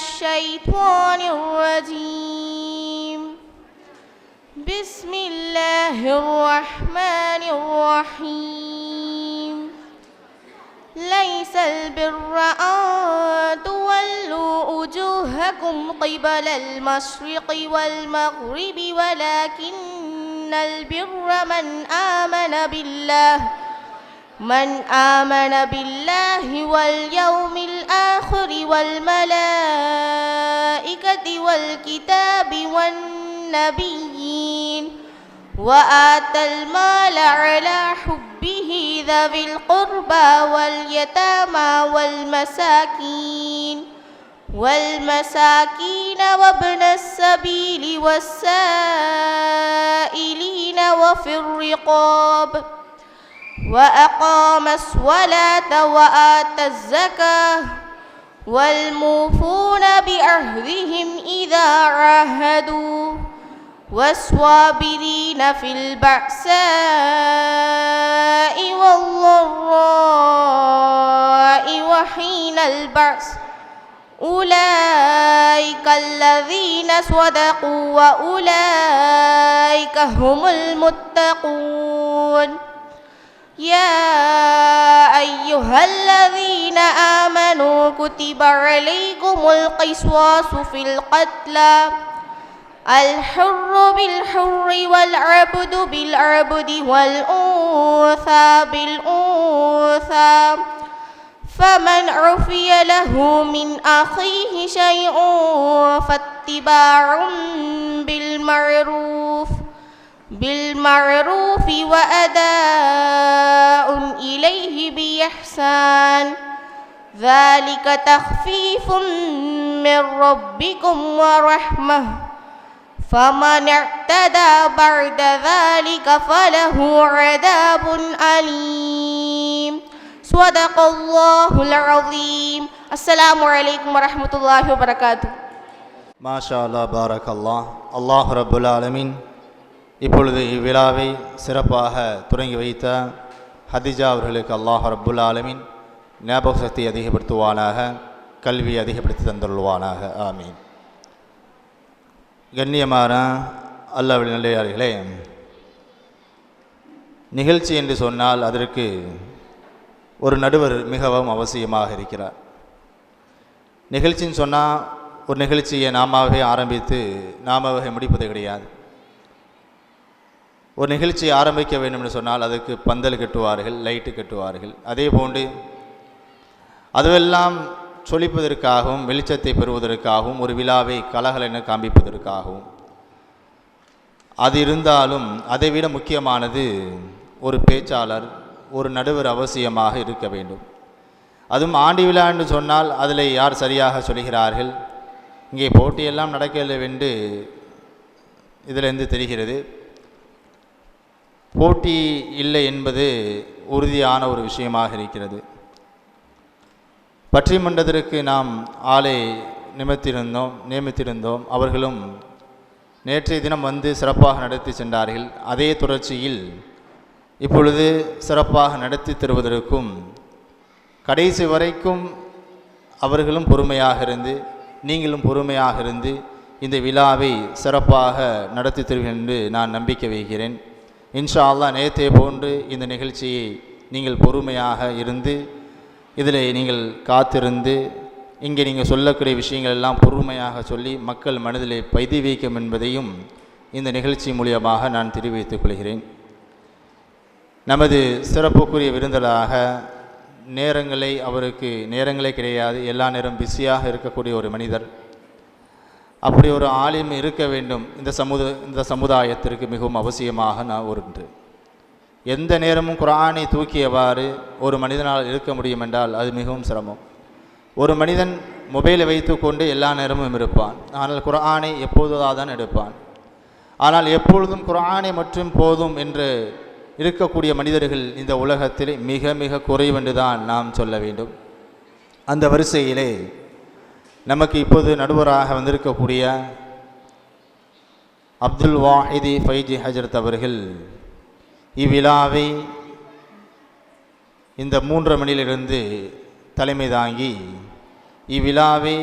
الشيطان الرجيم. بسم الله الرحمن الرحيم. ليس البر أن تولوا وجوهكم قبل المشرق والمغرب ولكن البر من آمن بالله من آمن بالله واليوم الآخر والملائكة والكتاب والنبيين وآتى المال على حبه ذوي القربى واليتامى والمساكين والمساكين وابن السبيل والسائلين وفي الرقاب وأقام الصلاة وآتى الزكاة والموفون بعهدهم إذا عاهدوا والصابرين في البأساء والضراء وحين البأس أولئك الذين صدقوا وأولئك هم المتقون يا أيها الذين آمنوا كتب عليكم القصاص في القتلى. الحر بالحر والعبد بالعبد والأنثى بالأنثى. فمن عفي له من أخيه شيء فاتباع بالمعروف. بالمعروف وأداء إليه بإحسان. ذلك تخفيف من ربكم ورحمة. فمن اعتدى بعد ذلك فله عذاب أليم. صدق الله العظيم. السلام عليكم ورحمة الله وبركاته. ما شاء الله بارك الله. الله رب العالمين. இப்பொழுது இவ்விழாவை சிறப்பாக தொடங்கி வைத்த ஹதிஜா அவர்களுக்கு அல்லாஹ் ரபுல் ஆலமீன் ஞாபக சக்தி அதிகப்படுத்துவானாக கல்வி அதிகப்படுத்தி தந்துள்வானாக ஆமீன். கண்ணியமான அல்லாவின் நிலையாளர்களே நிகழ்ச்சி என்று சொன்னால் அதற்கு ஒரு நடுவர் மிகவும் அவசியமாக இருக்கிறார். நிகழ்ச்சின்னு சொன்னால் ஒரு நிகழ்ச்சியை நாமாவே ஆரம்பித்து நாமாவே முடிப்பது கிடையாது. ஒரு நிகழ்ச்சியை ஆரம்பிக்க வேண்டும் என்று சொன்னால் அதுக்கு பந்தல் கட்டுவார்கள் லைட்டு கட்டுவார்கள். அதே போன்று அதுவெல்லாம் சொலிப்பதற்காகவும் வெளிச்சத்தை பெறுவதற்காகவும் ஒரு விழாவை கலகலென காண்பிப்பதற்காகவும். அது இருந்தாலும் அதை விட முக்கியமானது ஒரு பேச்சாளர் ஒரு நடுவர் அவசியமாக இருக்க வேண்டும். அதுவும் ஆண்டு விழா என்று சொன்னால் அதில் யார் சரியாக சொல்கிறார்கள்? இங்கே போட்டியெல்லாம் நடக்கவில்லை என்று இதிலிருந்து தெரிகிறது. போட்டி இல்லை என்பது உறுதியான ஒரு விஷயமாக இருக்கிறது. பற்றிமன்றத்திற்கு நாம் ஆளை நிமித்திருந்தோம் நியமித்திருந்தோம். அவர்களும் நேற்றைய தினம் வந்து சிறப்பாக நடத்தி சென்றார்கள். அதே தொடர்ச்சியில் இப்பொழுது சிறப்பாக நடத்தி தருவதற்கும் கடைசி வரைக்கும் அவர்களும் பொறுமையாக இருந்து நீங்களும் பொறுமையாக இருந்து இந்த விழாவை சிறப்பாக நடத்தி தருவீர்கள் என்று நான் நம்பிக்கை வைக்கிறேன். இன்ஷா அல்லா நேத்தே போன்று இந்த நிகழ்ச்சியை நீங்கள் பொறுமையாக இருந்து இதில் நீங்கள் காத்திருந்து இங்கே நீங்கள் சொல்லக்கூடிய விஷயங்கள் எல்லாம் பொறுமையாக சொல்லி மக்கள் மனதிலே பதிவு வைக்கும் என்பதையும் இந்த நிகழ்ச்சி மூலியமாக நான் தெரிவித்துக் கொள்கிறேன். நமது சிறப்புக்குரிய விருந்தலாக நேரங்களை அவருக்கு நேரங்களே கிடையாது எல்லா நேரம் பிஸியாக இருக்கக்கூடிய ஒரு மனிதர். அப்படி ஒரு ஆலிம் இருக்க வேண்டும். இந்த சமுத இந்த சமுதாயத்திற்கு மிகவும் அவசியமாக நான் ஒன்று எந்த நேரமும் குரானை தூக்கியவாறு ஒரு மனிதனால் இருக்க முடியும் என்றால் அது மிகவும் சிரமம். ஒரு மனிதன் மொபைலை வைத்துக்கொண்டு எல்லா நேரமும் இருப்பான். ஆனால் குரானை எப்போதுதான் தான் எடுப்பான். ஆனால் எப்பொழுதும் குரானை மற்றும் போதும் என்று இருக்கக்கூடிய மனிதர்கள் இந்த உலகத்தில் மிக மிக குறைவென்று தான் நாம் சொல்ல வேண்டும். அந்த வரிசையிலே நமக்கு இப்போது நடுவராக வந்திருக்கக்கூடிய அப்துல் வாஹிதி ஃபைஜி ஹஜரத் அவர்கள் இவ்விழாவை இந்த மூன்று மணியிலிருந்து தலைமை தாங்கி இவ்விழாவை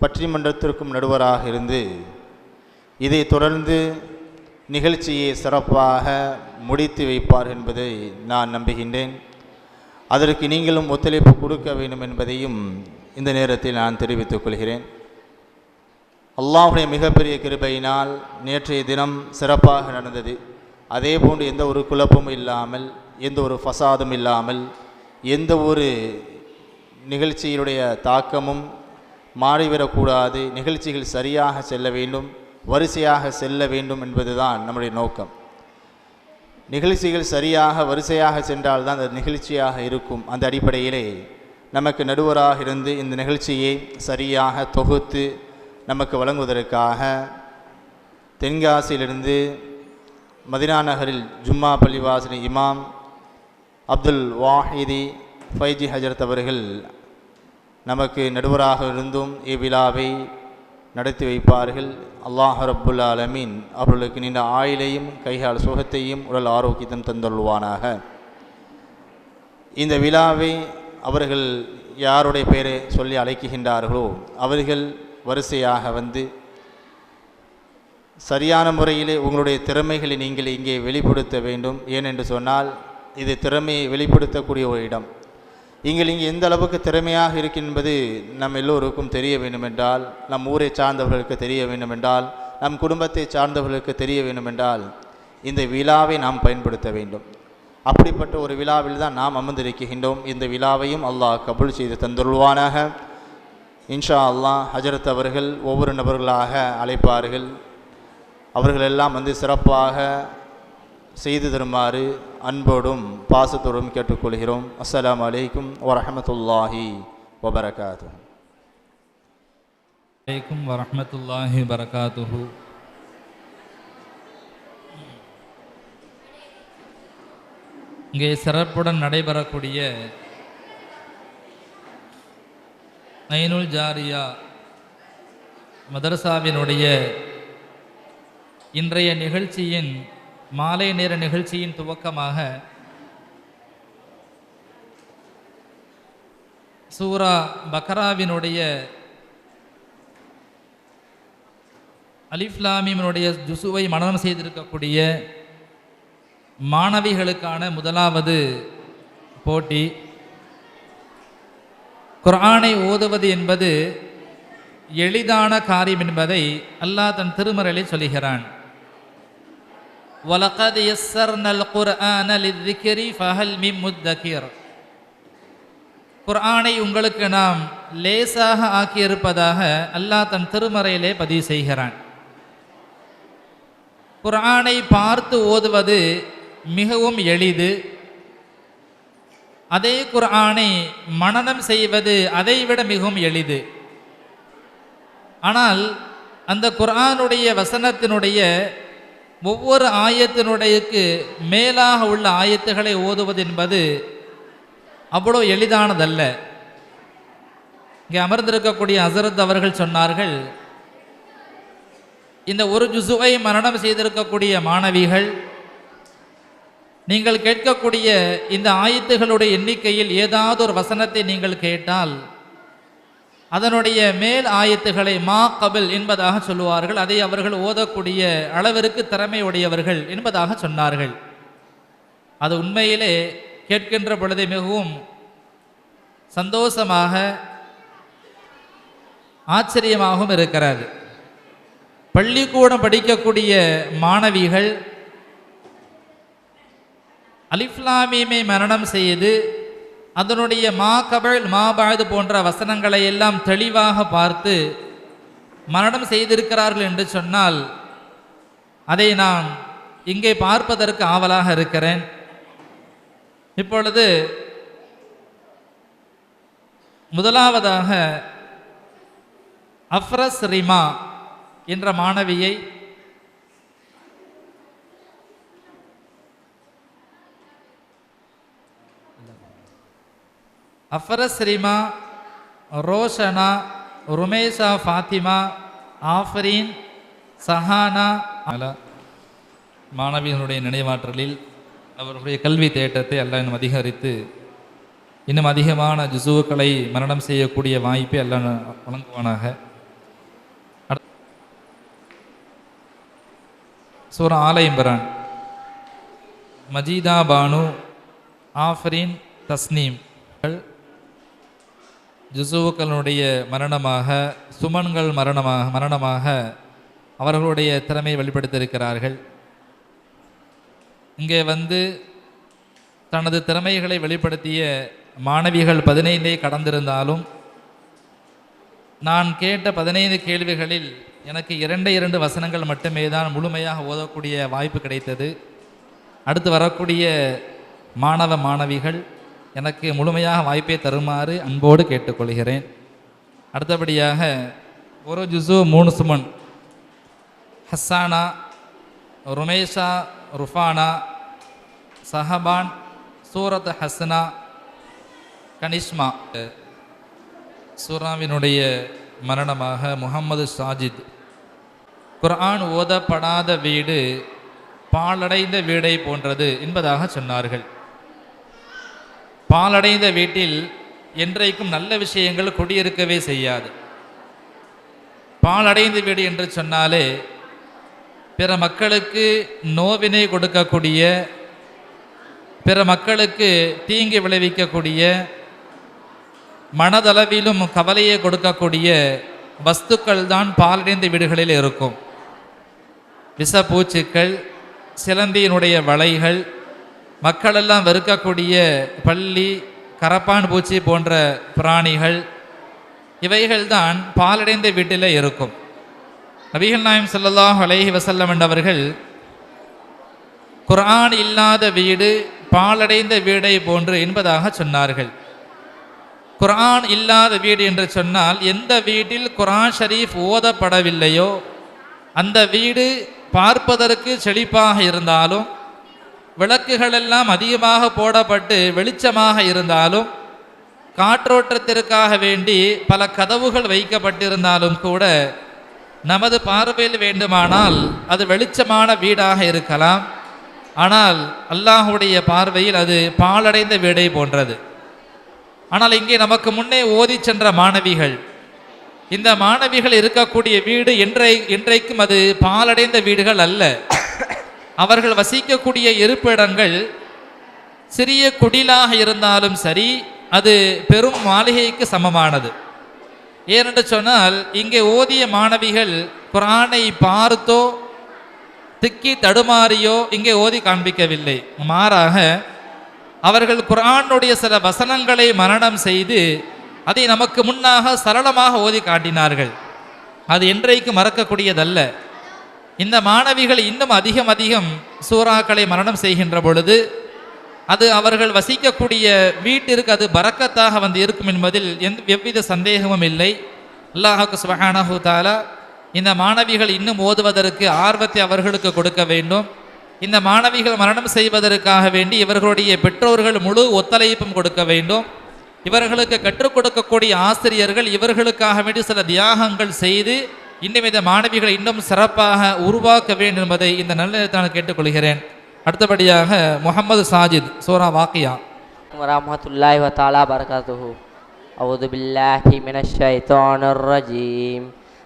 பற்றிமன்றத்திற்கும் நடுவராக இருந்து இதை தொடர்ந்து நிகழ்ச்சியை சிறப்பாக முடித்து வைப்பார் என்பதை நான் நம்புகின்றேன். அதற்கு நீங்களும் ஒத்துழைப்பு கொடுக்க வேண்டும் என்பதையும் இந்த நேரத்தில் நான் தெரிவித்துக் கொள்கிறேன். அல்லாஹுடைய மிகப்பெரிய கிருபையினால் நேற்றைய தினம் சிறப்பாக நடந்தது. அதே போன்று எந்த ஒரு குழப்பமும் இல்லாமல் எந்த ஒரு ஃபசாதும் இல்லாமல் எந்த ஒரு நிகழ்ச்சியினுடைய தாக்கமும் மாறிவிடக்கூடாது. நிகழ்ச்சிகள் சரியாக செல்ல வேண்டும் வரிசையாக செல்ல வேண்டும் என்பதுதான் நம்முடைய நோக்கம். நிகழ்ச்சிகள் சரியாக வரிசையாக சென்றால்தான் அந்த நிகழ்ச்சியாக இருக்கும். அந்த அடிப்படையிலே நமக்கு நடுவராக இருந்து இந்த நிகழ்ச்சியை சரியாக தொகுத்து நமக்கு வழங்குவதற்காக தென்காசியிலிருந்து மதினா நகரில் ஜும்மா பள்ளிவாசினி இமாம் அப்துல் வாஹிதி ஃபைஜி ஹஜரத் அவர்கள் நமக்கு நடுவராக இருந்தும் இவ்விழாவை நடத்தி வைப்பார்கள். அல்லாஹ் ரப்புல் அலமீன் அவர்களுக்கு நீண்ட ஆயிலையும் கைகால் சுகத்தையும் உடல் ஆரோக்கியத்தையும் தந்துள்வானாக இந்த விழாவை அவர்கள் யாருடைய பெயரை சொல்லி அழைக்குகின்றார்களோ அவர்கள் வரிசையாக வந்து சரியான முறையிலே உங்களுடைய திறமைகளை நீங்கள் இங்கே வெளிப்படுத்த வேண்டும். ஏனென்று சொன்னால் இது திறமையை வெளிப்படுத்தக்கூடிய ஒரு இடம். நீங்கள் இங்கே எந்த அளவுக்கு திறமையாக இருக்கின்றது நம் எல்லோருக்கும் தெரிய வேண்டுமென்றால் நம் ஊரை சார்ந்தவர்களுக்கு தெரிய வேண்டுமென்றால் நம் குடும்பத்தை சார்ந்தவர்களுக்கு தெரிய வேண்டுமென்றால் இந்த விழாவை நாம் பயன்படுத்த வேண்டும். அப்படிப்பட்ட ஒரு விழாவில் தான் நாம் அமர்ந்திருக்கின்றோம். இந்த விழாவையும் அல்லாஹ் கபுல் செய்து தந்துள்வானாக. இன்ஷா அல்லாஹ் ஹஜரத் அவர்கள் ஒவ்வொரு நபர்களாக அழைப்பார்கள். அவர்களெல்லாம் வந்து சிறப்பாக செய்து தருமாறு அன்போடும் பாசத்தோடும் கேட்டுக்கொள்கிறோம். அஸ்லாம் அலைக்கும் வரமத்துல்லாஹி வபரகாத்து அலைக்கும் வரஹ்மத்துல்லாஹி இங்கே சிறப்புடன் நடைபெறக்கூடிய நைனுல் ஜாரியா மதரசாவினுடைய இன்றைய நிகழ்ச்சியின் மாலை நேர நிகழ்ச்சியின் துவக்கமாக சூரா பக்ராவினுடைய அலிஃப்லாமியினுடைய ஜுசுவை மனநம் செய்திருக்கக்கூடிய மாணவிகளுக்கான முதலாவது போட்டி குர்ஆனை ஓதுவது என்பது எளிதான காரியம் என்பதை அல்லாஹ் தன் திருமறையில் சொல்லுகிறான் وَلَقَدْ يَسَّرْنَا الْقُرْآنَ لِلذِّكْرِ فَهَلْ مِن مُدَّكِرٍ குர்ஆனை உங்களுக்கு நாம் லேசாக ஆக்கியிருப்பதாக அல்லாஹ் தன் திருமறையிலே பதிவு செய்கிறான் குர்ஆனை பார்த்து ஓதுவது மிகவும் எளிது. அதே குர்ஆனை மனனம் செய்வது அதைவிட மிகவும் எளிது. ஆனால் அந்த குரானுடைய வசனத்தினுடைய ஒவ்வொரு ஆயத்தினுடையக்கு மேலாக உள்ள ஆயத்துகளை ஓதுவது என்பது அவ்வளோ எளிதானதல்ல. இங்கே அமர்ந்திருக்கக்கூடிய அசரத் அவர்கள் சொன்னார்கள் இந்த ஒரு ஜுசுவை மரணம் செய்திருக்கக்கூடிய மாணவிகள் நீங்கள் கேட்கக்கூடிய இந்த ஆயத்துகளுடைய எண்ணிக்கையில் ஏதாவது ஒரு வசனத்தை நீங்கள் கேட்டால் அதனுடைய மேல் ஆயத்துகளை மா கபில் என்பதாக சொல்லுவார்கள். அதை அவர்கள் ஓதக்கூடிய அளவிற்கு திறமை உடையவர்கள் என்பதாக சொன்னார்கள். அது உண்மையிலே கேட்கின்ற பொழுது மிகவும் சந்தோஷமாக ஆச்சரியமாகவும் இருக்கிறது. பள்ளிக்கூடம் படிக்கக்கூடிய மாணவிகள் அலிஃப்லாமீமை மரணம் செய்து அதனுடைய மா கபல் மாபாது போன்ற வசனங்களை எல்லாம் தெளிவாக பார்த்து மரணம் செய்திருக்கிறார்கள் என்று சொன்னால் அதை நான் இங்கே பார்ப்பதற்கு ஆவலாக இருக்கிறேன். இப்பொழுது முதலாவதாக அஃப்ரஸ் ரிமா என்ற மாணவியை அஃபரஸ்ரீமா ரோஷனா ருமேஷா ஃபாத்திமா ஆஃபரீன் சஹானா மாணவிகளுடைய நினைவாற்றலில் அவர்களுடைய கல்வி தேட்டத்தை எல்லாம் இன்னும் அதிகரித்து இன்னும் அதிகமான ஜிசுக்களை மரணம் செய்யக்கூடிய வாய்ப்பை எல்லாம் வழங்குவானாக. சூர ஆலயம்பரான் மஜீதா பானு ஆஃபரின் தஸ்னீம். ஜுசுவுக்களுடைய மரணமாக சுமன்கள் மரணமாக மரணமாக அவர்களுடைய திறமையை வெளிப்படுத்தியிருக்கிறார்கள். இங்கே வந்து தனது திறமைகளை வெளிப்படுத்திய மாணவிகள் பதினைந்தே கடந்திருந்தாலும் நான் கேட்ட பதினைந்து கேள்விகளில் எனக்கு இரண்டு இரண்டு வசனங்கள் மட்டுமே தான் முழுமையாக ஓதக்கூடிய வாய்ப்பு கிடைத்தது. அடுத்து வரக்கூடிய மாணவ மாணவிகள் எனக்கு முழுமையாக வாய்ப்பை தருமாறு அன்போடு கேட்டுக்கொள்கிறேன். அடுத்தபடியாக ஒரு ஜுசு மூணு சுமன். ஹஸ்ஸானா ருமேஷா ருஃபானா சஹபான் சூரத் ஹஸ்னா கனிஷ்மா. சூராவினுடைய மரணமாக முகமது சாஜித். குர்ஆன் ஓதப்படாத வீடு பாலடைந்த வீடை போன்றது என்பதாக சொன்னார்கள். பாலடைந்த வீட்டில் என்றைக்கும் நல்ல விஷயங்கள் குடியிருக்கவே செய்யாது. பாலடைந்த வீடு என்று சொன்னாலே பிற மக்களுக்கு நோவினை கொடுக்கக்கூடிய பிற மக்களுக்கு தீங்கு விளைவிக்கக்கூடிய மனதளவிலும் கவலையை கொடுக்கக்கூடிய வஸ்துக்கள் தான் பாலடைந்த வீடுகளில் இருக்கும். விஷப்பூச்சுக்கள் சிலந்தியினுடைய வலைகள் மக்களெல்லாம் வெறுக்கக்கூடிய பள்ளி கரப்பான் பூச்சி போன்ற பிராணிகள் இவைகள்தான் பாலடைந்த வீட்டில் இருக்கும். நபிகள் நாயம் ஸல்லல்லாஹு அலைஹி வசல்லம் என்றவர்கள் குரான் இல்லாத வீடு பாலடைந்த வீடை போன்று என்பதாக சொன்னார்கள். குரான் இல்லாத வீடு என்று சொன்னால் எந்த வீட்டில் குரான் ஷரீஃப் ஓதப்படவில்லையோ அந்த வீடு பார்ப்பதற்கு செழிப்பாக இருந்தாலும் விளக்குகள் எல்லாம் அதிகமாக போடப்பட்டு வெளிச்சமாக இருந்தாலும் காற்றோட்டத்திற்காக வேண்டி பல கதவுகள் வைக்கப்பட்டிருந்தாலும் கூட நமது பார்வையில் வேண்டுமானால் அது வெளிச்சமான வீடாக இருக்கலாம். ஆனால் அல்லாஹுடைய பார்வையில் அது பாலடைந்த வீடை போன்றது. ஆனால் இங்கே நமக்கு முன்னே ஓதி சென்ற மாணவிகள் இந்த மாணவிகள் இருக்கக்கூடிய வீடு இன்றை இன்றைக்கும் அது பாலடைந்த வீடுகள் அல்ல. அவர்கள் வசிக்கக்கூடிய இருப்பிடங்கள் சிறிய குடிலாக இருந்தாலும் சரி அது பெரும் மாளிகைக்கு சமமானது. ஏனென்று சொன்னால் இங்கே ஓதிய மாணவிகள் குரானை பார்த்தோ திக்கி தடுமாறியோ இங்கே ஓதி காண்பிக்கவில்லை. மாறாக அவர்கள் குரானுடைய சில வசனங்களை மரணம் செய்து அதை நமக்கு முன்னாக சரளமாக ஓதி காட்டினார்கள். அது என்றைக்கு மறக்கக்கூடியதல்ல. இந்த மாணவிகள் இன்னும் அதிகம் அதிகம் சூறாக்களை மரணம் செய்கின்ற பொழுது அது அவர்கள் வசிக்கக்கூடிய வீட்டிற்கு அது பறக்கத்தாக வந்து இருக்கும் என்பதில் எந்த எவ்வித சந்தேகமும் இல்லை. அல்லாஹாக்கு சுபஹானஹு தாலா இந்த மாணவிகள் இன்னும் ஓதுவதற்கு ஆர்வத்தை அவர்களுக்கு கொடுக்க வேண்டும். இந்த மாணவிகள் மரணம் செய்வதற்காக வேண்டி இவர்களுடைய பெற்றோர்கள் முழு ஒத்துழைப்பும் கொடுக்க வேண்டும். இவர்களுக்கு கற்றுக் கொடுக்கக்கூடிய ஆசிரியர்கள் இவர்களுக்காக வேண்டி சில தியாகங்கள் செய்து இன்னும் இந்த மாணவிகளை இன்னும் சிறப்பாக உருவாக்க வேண்டும் என்பதை இந்த நல்ல நேரத்தில் நான் கேட்டுக்கொள்கிறேன் அடுத்தபடியாக முகமது சாஜித் சோரா வாக்கியா ورحمة الله وتعالى وبركاته أعوذ بالله من الشيطان الرجيم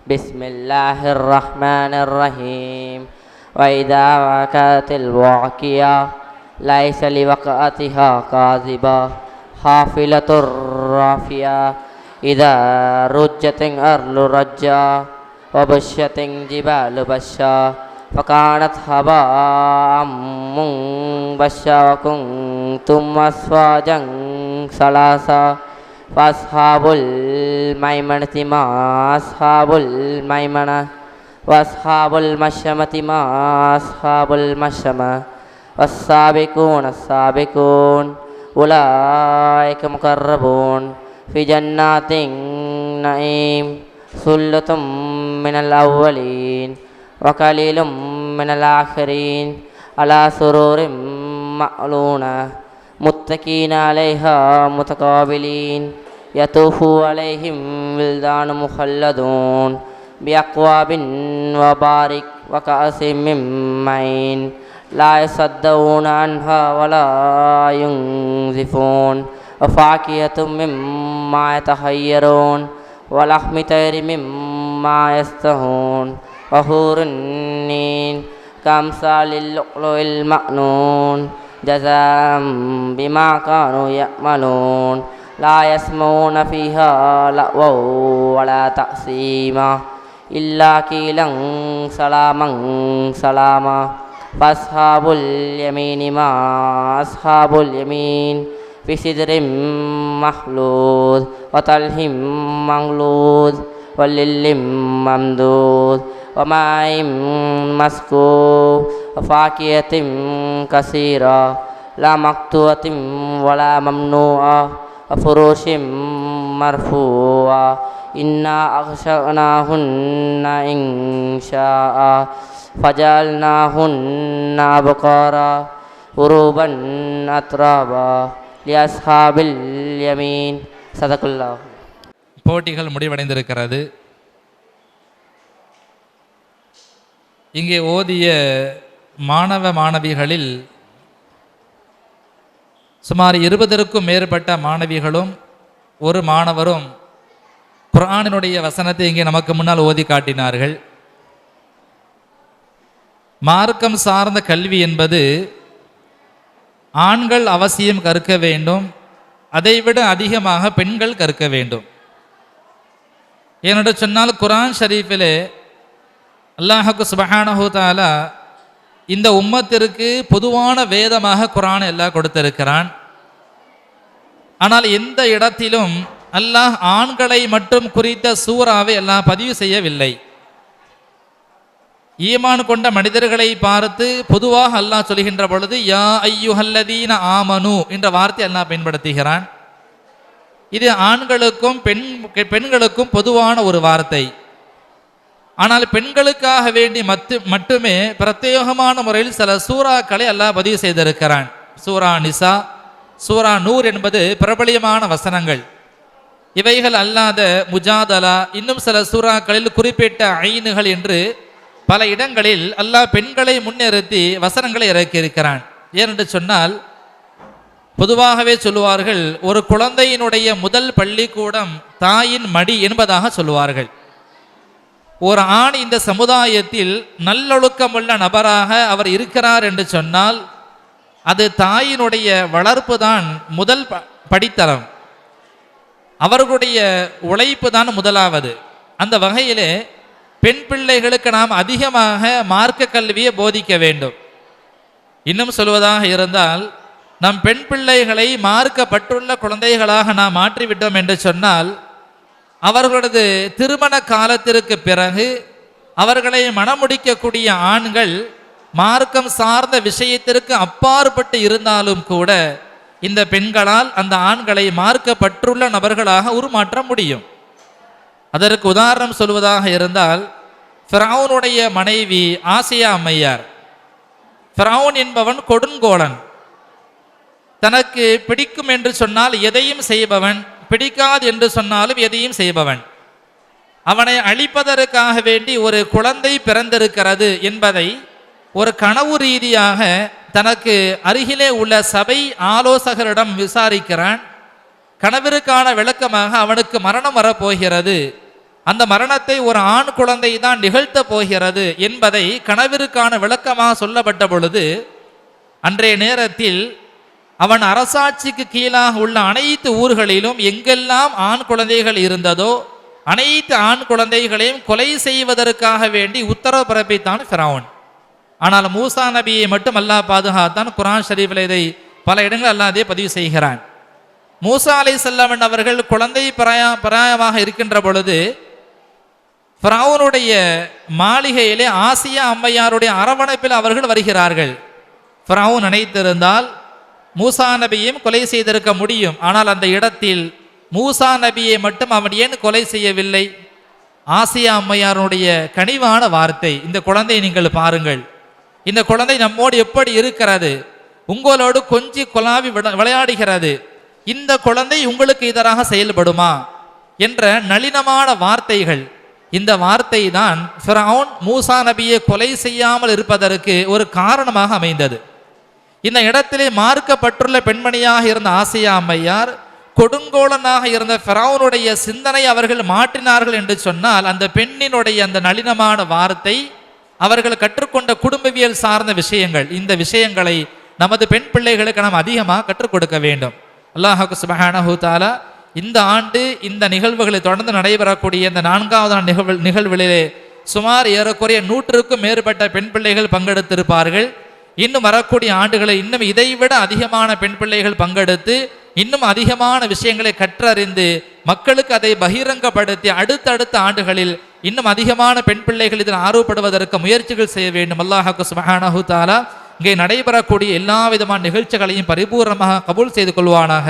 بسم الله الرحمن الرحيم وإذا وقعت الواقعة ليس لوقعتها كاذبة حافلة رافية إذا رجت الأرض رجا وبشت الجبال بشا فكانت هباء منبشا وكنتم أسواجا ثلاثا فأصحاب الميمنة ما أصحاب الميمنة وأصحاب المشأمة ما أصحاب المشأمة والسابقون السابقون أولئك مقربون في جنات النعيم ثلة من الأولين وقليل من الآخرين على سرور معلونة متكين عليها متقابلين يطوف عليهم ولدان مخلدون بأقواب وبارك وكأس من معين لا يصدعون عنها ولا ينزفون وفاكهة مما يتخيرون ولحم طير مما يستهون وحور النين كأمثال اللؤلؤ المأنون جزاء بما كانوا يأملون لا يسمعون فيها لغوا ولا تأثيما إلا قيلا سلاما سلاما فأصحاب اليمين ما أصحاب اليمين بسدر مخلوط وطلح مغلوط وظل ممدود وماء مسكوب وفاكهة كثيرة لا مقطوعة ولا ممنوعة وفروش مرفوعة إنا أغشأناهن إن شاء فجعلناهن أبقارا غروبا أترابا யமீன். சதகுல்லா போட்டிகள் முடிவடைந்திருக்கிறது. இங்கே ஓதிய மாணவ மாணவிகளில் சுமார் இருபதற்கும் மேற்பட்ட மாணவிகளும் ஒரு மாணவரும் குரானினுடைய வசனத்தை இங்கே நமக்கு முன்னால் ஓதி காட்டினார்கள். மார்க்கம் சார்ந்த கல்வி என்பது ஆண்கள் அவசியம் கற்க வேண்டும். அதைவிட அதிகமாக பெண்கள் கற்க வேண்டும். என்னோட சொன்னால் குரான் ஷரீஃபிலே அல்லாஹுக்கு சுபஹானஹு இந்த உம்மத்திற்கு பொதுவான வேதமாக குரான் எல்லாம் கொடுத்திருக்கிறான். ஆனால் எந்த இடத்திலும் அல்லாஹ் ஆண்களை மட்டும் குறித்த சூறாவை எல்லாம் பதிவு செய்யவில்லை. ஈமான் கொண்ட மனிதர்களை பார்த்து பொதுவாக அல்லாஹ் சொல்கின்ற பொழுது யா ஐயுஹல்லதீன ஆமனு என்ற வார்த்தை அல்லாஹ் பயன்படுத்துகிறான். இது ஆண்களுக்கும் பெண் பெண்களுக்கும் பொதுவான ஒரு வார்த்தை. ஆனால் பெண்களுக்காக வேண்டி மத்து மட்டுமே பிரத்யேகமான முறையில் சில சூறாக்களை அல்லாஹ் பதிவு செய்திருக்கிறான். சூரா நிசா சூரா நூர் என்பது பிரபலியமான வசனங்கள். இவைகள் அல்லாத முஜாதலா இன்னும் சில சூறாக்களில் குறிப்பிட்ட ஐனுகள் என்று பல இடங்களில் அல்லாஹ் பெண்களை முன்னிறுத்தி வசனங்களை இறக்கியிருக்கிறான். ஏனென்று சொன்னால் பொதுவாகவே சொல்லுவார்கள் ஒரு குழந்தையினுடைய முதல் பள்ளிக்கூடம் தாயின் மடி என்பதாக சொல்லுவார்கள். ஒரு ஆண் இந்த சமுதாயத்தில் நல்லொழுக்கமுள்ள நபராக அவர் இருக்கிறார் என்று சொன்னால் அது தாயினுடைய வளர்ப்பு தான் முதல் ப- படித்தரம் அவர்களுடைய உழைப்பு தான் முதலாவது. அந்த வகையிலே பெண் பிள்ளைகளுக்கு நாம் அதிகமாக மார்க்க கல்வியை போதிக்க வேண்டும். இன்னும் சொல்வதாக இருந்தால் நம் பெண் பிள்ளைகளை மார்க்கப்பட்டுள்ள குழந்தைகளாக நாம் மாற்றிவிட்டோம் என்று சொன்னால் அவர்களது திருமண காலத்திற்கு பிறகு அவர்களை மணமுடிக்கக்கூடிய ஆண்கள் மார்க்கம் சார்ந்த விஷயத்திற்கு அப்பாற்பட்டு இருந்தாலும் கூட இந்த பெண்களால் அந்த ஆண்களை மார்க்கப்பட்டுள்ள நபர்களாக உருமாற்ற முடியும். அதற்கு உதாரணம் சொல்வதாக இருந்தால் ஃபிரவுனுடைய மனைவி ஆசியா அம்மையார். ஃபிரவுன் என்பவன் கொடுங்கோலன். தனக்கு பிடிக்கும் என்று சொன்னால் எதையும் செய்பவன் பிடிக்காது என்று சொன்னாலும் எதையும் செய்பவன். அவனை அழிப்பதற்காக வேண்டி ஒரு குழந்தை பிறந்திருக்கிறது என்பதை ஒரு கனவு ரீதியாக தனக்கு அருகிலே உள்ள சபை ஆலோசகரிடம் விசாரிக்கிறான். கணவருக்கான விளக்கமாக அவனுக்கு மரணம் வரப்போகிறது. அந்த மரணத்தை ஒரு ஆண் குழந்தை தான் நிகழ்த்த போகிறது என்பதை கணவருக்கான விளக்கமாக சொல்லப்பட்ட பொழுது அன்றைய நேரத்தில் அவன் அரசாட்சிக்கு கீழாக உள்ள அனைத்து ஊர்களிலும் எங்கெல்லாம் ஆண் குழந்தைகள் இருந்ததோ அனைத்து ஆண் குழந்தைகளையும் கொலை செய்வதற்காக வேண்டி உத்தரவு பிறப்பித்தான் ஃபிரவுன். ஆனால் மூசா நபியை மட்டும் அல்லாஹ் பாதுகாத்தான் குரான் ஷரீஃபில் இதை பல இடங்கள் அல்லாதே பதிவு செய்கிறான். மூசா அலை செல்லவன் அவர்கள் குழந்தை பிராயா பிராயமாக இருக்கின்ற பொழுது ஃபிரௌனுடைய மாளிகையிலே ஆசியா அம்மையாருடைய அரவணைப்பில் அவர்கள் வருகிறார்கள். ஃப்ராவு நினைத்திருந்தால் மூசா நபியையும் கொலை செய்திருக்க முடியும். ஆனால் அந்த இடத்தில் மூசா நபியை மட்டும் அவன் ஏன் கொலை செய்யவில்லை? ஆசியா அம்மையாருடைய கனிவான வார்த்தை. இந்த குழந்தையை நீங்கள் பாருங்கள். இந்த குழந்தை நம்மோடு எப்படி இருக்கிறது? உங்களோடு கொஞ்சி கொலாவி விட- விளையாடுகிறது. இந்த குழந்தை உங்களுக்கு இதராக செயல்படுமா? என்ற நளினமான வார்த்தைகள். இந்த வார்த்தை தான் ஃபிரவுன் மூசா நபியை கொலை செய்யாமல் இருப்பதற்கு ஒரு காரணமாக அமைந்தது. இந்த இடத்திலே மார்க்கப்பட்டுள்ள பெண்மணியாக இருந்த ஆசியா அம்மையார் கொடுங்கோலனாக இருந்த ஃபிரவுனுடைய சிந்தனை அவர்கள் மாற்றினார்கள் என்று சொன்னால் அந்த பெண்ணினுடைய அந்த நளினமான வார்த்தை அவர்கள் கற்றுக்கொண்ட குடும்பவியல் சார்ந்த விஷயங்கள். இந்த விஷயங்களை நமது பெண் பிள்ளைகளுக்கு நாம் அதிகமாக கற்றுக் கொடுக்க வேண்டும். அல்லாஹாக்கு சுபஹானஹு தஆலா இந்த ஆண்டு இந்த நிகழ்வுகளை தொடர்ந்து நடைபெறக்கூடிய இந்த நான்காவது நிகழ்வு நிகழ்வுகளிலே சுமார் ஏறக்குறைய நூற்றுக்கும் மேற்பட்ட பெண் பிள்ளைகள் பங்கெடுத்திருப்பார்கள். இன்னும் வரக்கூடிய ஆண்டுகளை இன்னும் இதைவிட அதிகமான பெண் பிள்ளைகள் பங்கெடுத்து இன்னும் அதிகமான விஷயங்களை கற்றறிந்து மக்களுக்கு அதை பகிரங்கப்படுத்தி அடுத்தடுத்த ஆண்டுகளில் இன்னும் அதிகமான பெண் பிள்ளைகள் இதில் ஆர்வப்படுவதற்கு முயற்சிகள் செய்ய வேண்டும். அல்லாஹாக்கு சுபஹானஹு தாலா இங்கே நடைபெறக்கூடிய எல்லா விதமான நிகழ்ச்சிகளையும் பரிபூர்ணமாக கபூல் செய்து கொள்வானாக.